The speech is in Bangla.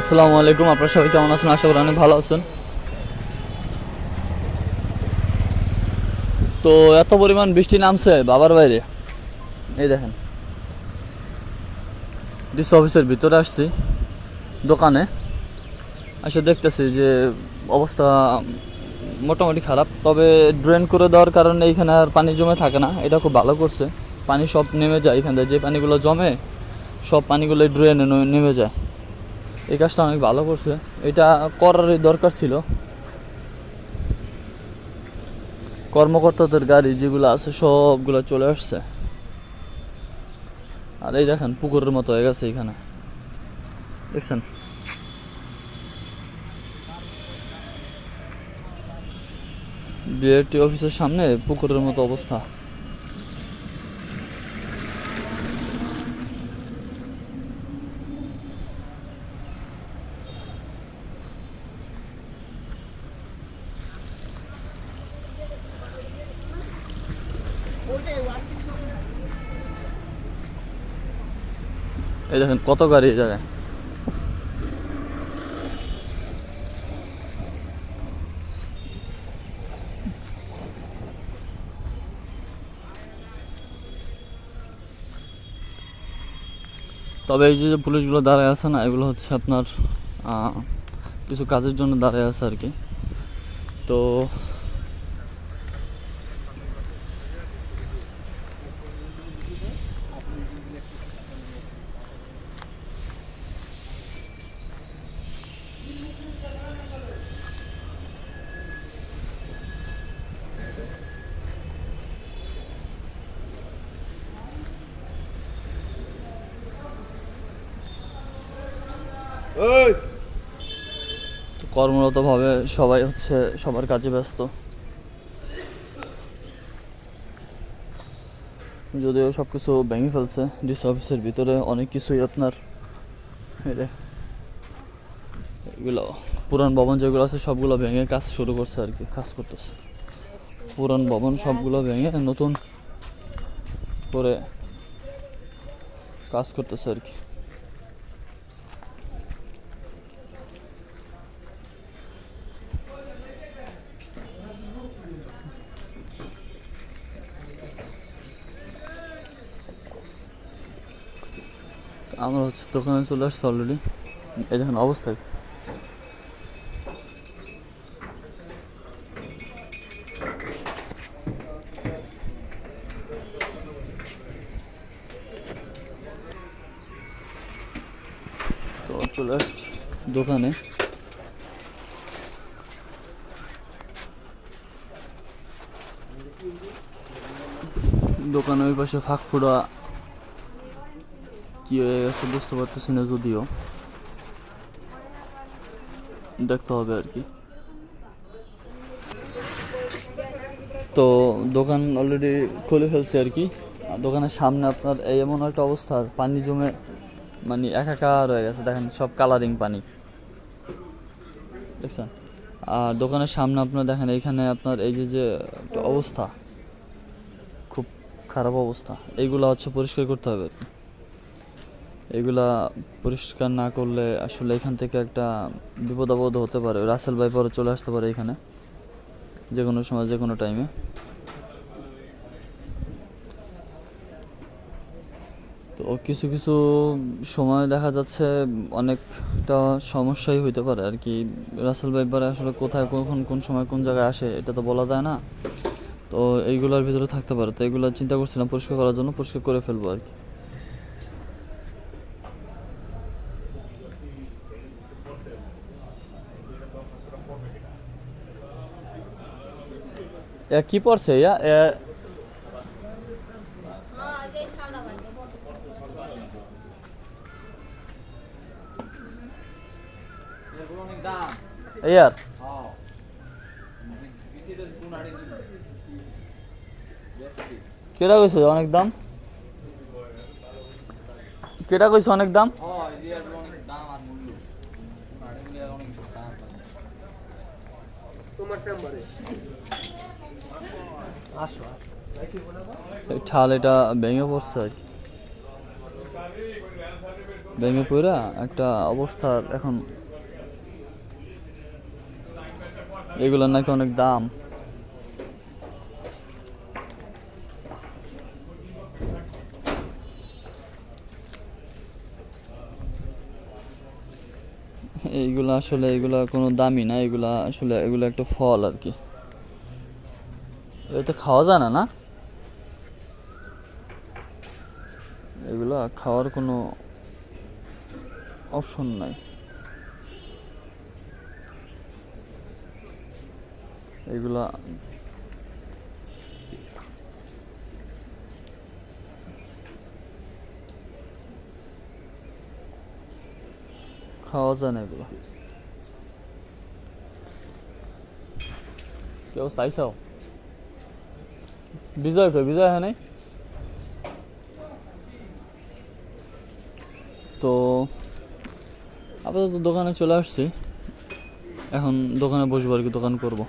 আসসালামু আলাইকুম, আপনারা সবাই কেমন আছেন? আশা করি অনেক ভালো আছেন। তো এত পরিমাণ বৃষ্টি নামছে বাবার বাইরে। এই দেখেন। ডিস অফিসের ভিতরে আসছি, দোকানে। আসে দেখতেছি যে অবস্থা মোটামুটি খারাপ, তবে ড্রেন করে দেওয়ার কারণে এইখানে আর পানি জমে থাকে না। এটা খুব ভালো করছে। পানি সব নেমে যায় এখান থেকে যে পানিগুলো জমে, সব পানিগুলো ড্রেনে নেমে যায়। এই কাজটা অনেক ভালো করছে। এটা করারই দরকার ছিল। কর্মকর্তাদের গাড়ি যেগুলো আছে, সবগুলো চলে আসছে। আর এই দেখেন, পুকুরের মতো হয়ে গেছে এখানে। দেখছেন? বিআরটি অফিসের সামনে পুকুরের মতো অবস্থা। এই দেখেন কত গাড়ি এই জায়গায়। তবে এই যে পুলিশগুলো দাঁড়ায় আছে না, এগুলো হচ্ছে আপনার কিছু কাজের জন্য দাঁড়ায় আছে আর কি। তো কর্মরতভাবে সবাই হচ্ছে সবার কাজে ব্যস্ত। যদিও সব কিছু ভেঙে ফেলছে ডিস অফিসের ভিতরে অনেক কিছুই আপনার। এগুলো, পুরান ভবন যেগুলো আছে, সবগুলো ভেঙে কাজ শুরু করছে আর কি, কাজ করতেছে। পুরান ভবন সবগুলো ভেঙে নতুন করে কাজ করতেছে আর কি। আমরা হচ্ছে দোকানে চলে আসছি অলরেডি এই দেখেন অবস্থা। তো চলে আসছি দোকানে। দোকানে ওই পাশে ফাঁক ফোড়া কি হয়ে গেছে বুঝতে পারতেছি না যদিও। দেখতে হবে আর কি। তো দোকান অলরেডি খুলে ফেলছে আর কি। দোকানের সামনে আপনার এমন একটা অবস্থা পানি জমে মানে একাকার হয়ে গেছে, দেখেন সব কালারিং পানি। দেখছেন? আর দোকানের সামনে আপনার দেখেন, এইখানে আপনার এই যে যে অবস্থা, খুব খারাপ অবস্থা। এইগুলো হচ্ছে পরিষ্কার করতে হবে আর কি। এগুলা পরিষ্কার না করলে আসলে এখান থেকে একটা বিপদ আপদ হতে পারে। রাসেল ভাই পরে চলে আসতে পারে এখানে যে কোনো সময় যে কোনো টাইমে তো কিছু কিছু সময় দেখা যাচ্ছে অনেকটা সমস্যাই হইতে পারে আর কি। রাসেল ভাই পরে আসলে কোথায়, কখন, কোন সময়, কোন জায়গায় আসে, এটা তো বলা যায় না। তো এইগুলোর ভিতরে থাকতে পারে। তো এগুলো চিন্তা করছিলাম পরিষ্কার করার জন্য, পরিষ্কার করে ফেলব আর কি। কি পড়ছে ইয়া? ইয়ার। কেটা কইছে অনেক দাম? কেটা কইছে অনেক দাম? তোমার ঠাল এটা ভেঙে পড়ছে। আর কি ভেঙে পড়া একটা অবস্থার এখন। এগুলোর নাকি অনেক দাম। এইগুলো আসলে এগুলো কোনো দামি না, এগুলা আসলে এগুলো একটা ফল আর কি। এটা খাওয়া যায় না না? এগুলা খাওয়ার কোনো অপশন নাই। এগুলা খাওয়া যায় না এগুলো কি অবস্থা আইসাও বিজয় কই বিজয় হ্যাঁ তো, আপাতত দোকানে চলে আসছি। এখন দোকানে বসবো আর কি, দোকান করব।